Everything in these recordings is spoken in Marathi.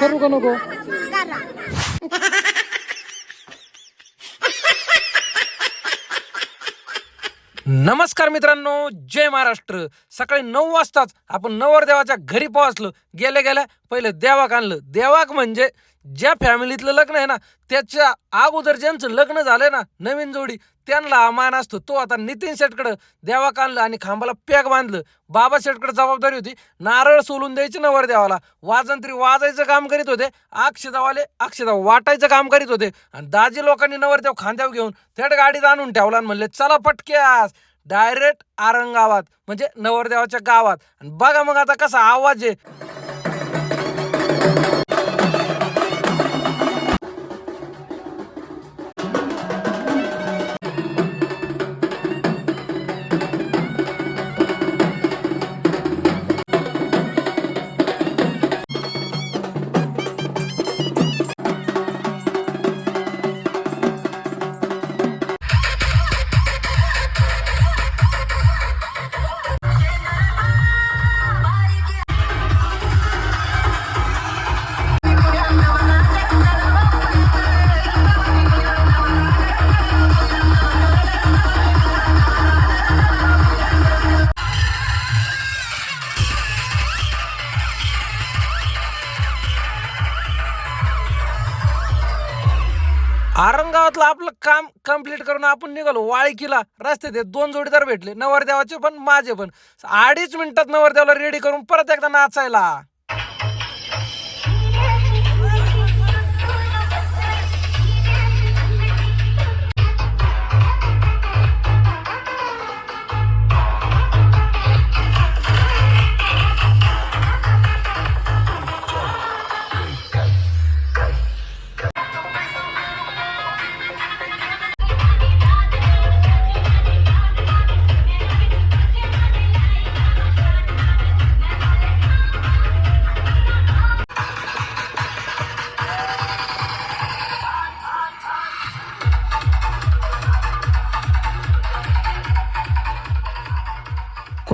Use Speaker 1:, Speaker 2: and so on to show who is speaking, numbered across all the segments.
Speaker 1: करू का नको? नमस्कार मित्रांनो जय महाराष्ट्र. सकाळी नऊ वाजताच आपण नवरदेवाच्या घरी पोहोचलो. गेल्या गेल्या पहिले देवाक आणलं. देवाक म्हणजे ज्या फॅमिलीतलं लग्न आहे ना त्याच्या अगोदर ज्यांचं लग्न झालंय ना नवीन जोडी त्यांना मान असतो. तो आता नितीन शेटकडं देवाक आणलं आणि खांबाला पॅक बांधलं. बाबा शेटकडं जबाबदारी होती. नारळ सोलून द्यायची नवर देवाला. वाजंत्री वाजायचं काम करीत होते. अक्षदावाले अक्षदा वाटायचं काम करीत होते. आणि दाजी लोकांनी नवरदेव खांद्यावर घेऊन थेट गाडीत आणून ठेवला आणि म्हणले चला पटक्यास. डायरेक्ट आरंगावात म्हणजे नवरदेवाच्या गावात. आणि बघा मग आता कसा आवाज आहे. आरंगावातलं आपलं काम कंप्लीट करून आपण निघालो. वाळकीला रस्त्यात दोन जोडीदार भेटले. नवरदेवाचे पण माझे पण. अडीच मिनिटात नवरदेवाला रेडी करून परत एकदा नाचायला.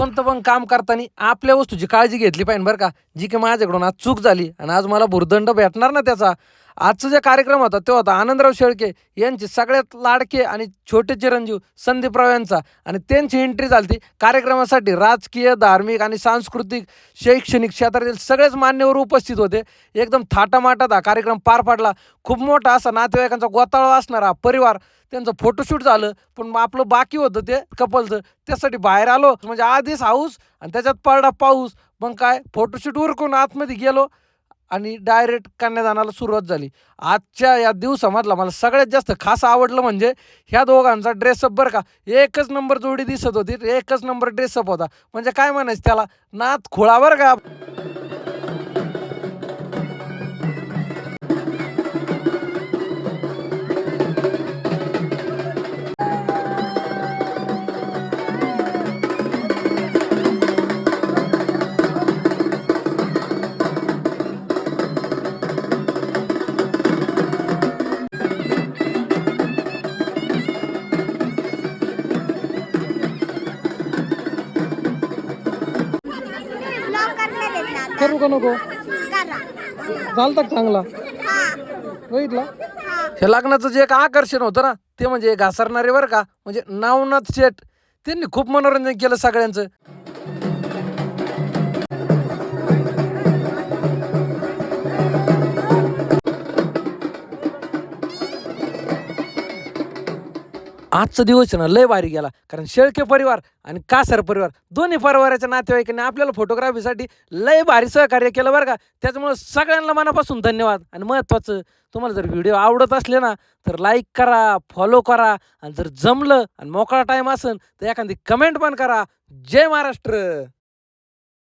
Speaker 1: कोणतं पण काम करताना आपल्या वस्तूची काळजी घेतली पाहिजे बरं का. जी की माझ्याकडून आज चूक झाली आणि आज मला भुर्दंड भेटणार ना त्याचा. आजचा जे कार्यक्रम होता तो होता आनंदराव शेळके यांचे सगळ्यात लाडके आणि छोटे चिरंजीव संदीपराव यांचा. आणि त्यांची एंट्री झाली कार्यक्रमासाठी राजकीय धार्मिक आणि सांस्कृतिक शैक्षणिक क्षेत्रातील सगळेच मान्यवर उपस्थित होते. एकदम थाटामाटात हा कार्यक्रम पार पडला. खूप मोठा असा नातेवाईकांचा गोताळा असणारा परिवार त्यांचं फोटोशूट झालं पण मग आपलं बाकी होतं ते कपलचं. त्यासाठी बाहेर आलो म्हणजे आधीच हाऊस आणि त्याच्यात पडला पाऊस. मग काय फोटोशूट उरकून आतमध्ये गेलो आणि डायरेक्ट कन्यादानाला सुरुवात झाली. आजच्या या दिवसामधला मला सगळ्यात जास्त खास आवडलं म्हणजे ह्या दोघांचा ड्रेसअप बरं का. एकच नंबर जोडी दिसत होती एकच नंबर ड्रेसअप होता. म्हणजे काय म्हणायचं त्याला? नात खोळा बरं का. करू का नको?
Speaker 2: करा.
Speaker 1: चालतं चांगला.
Speaker 2: हा.
Speaker 1: बघितला?
Speaker 2: हा.
Speaker 1: हे लग्नाचं जे एक आकर्षण होतं ना ते म्हणजे घासरणारे बरं का म्हणजे नावनाथ शेठ त्यांनी खूप मनोरंजन केलं सगळ्यांचं. आजचा दिवस आहे ना लय भारी गेला. कारण शेळके परिवार आणि कासर परिवार दोन्ही परिवाराच्या नातेवाईकांनी आपल्याला फोटोग्राफीसाठी लय भारी सहकार्य केलं बरं का. त्याच्यामुळे सगळ्यांना मनापासून धन्यवाद आणि महत्त्वाचं तुम्हाला जर व्हिडिओ आवडत असले ना तर लाईक करा फॉलो करा आणि जर जमलं आणि मोकळा टाईम असेल तर एखादी कमेंट पण करा. जय महाराष्ट्र!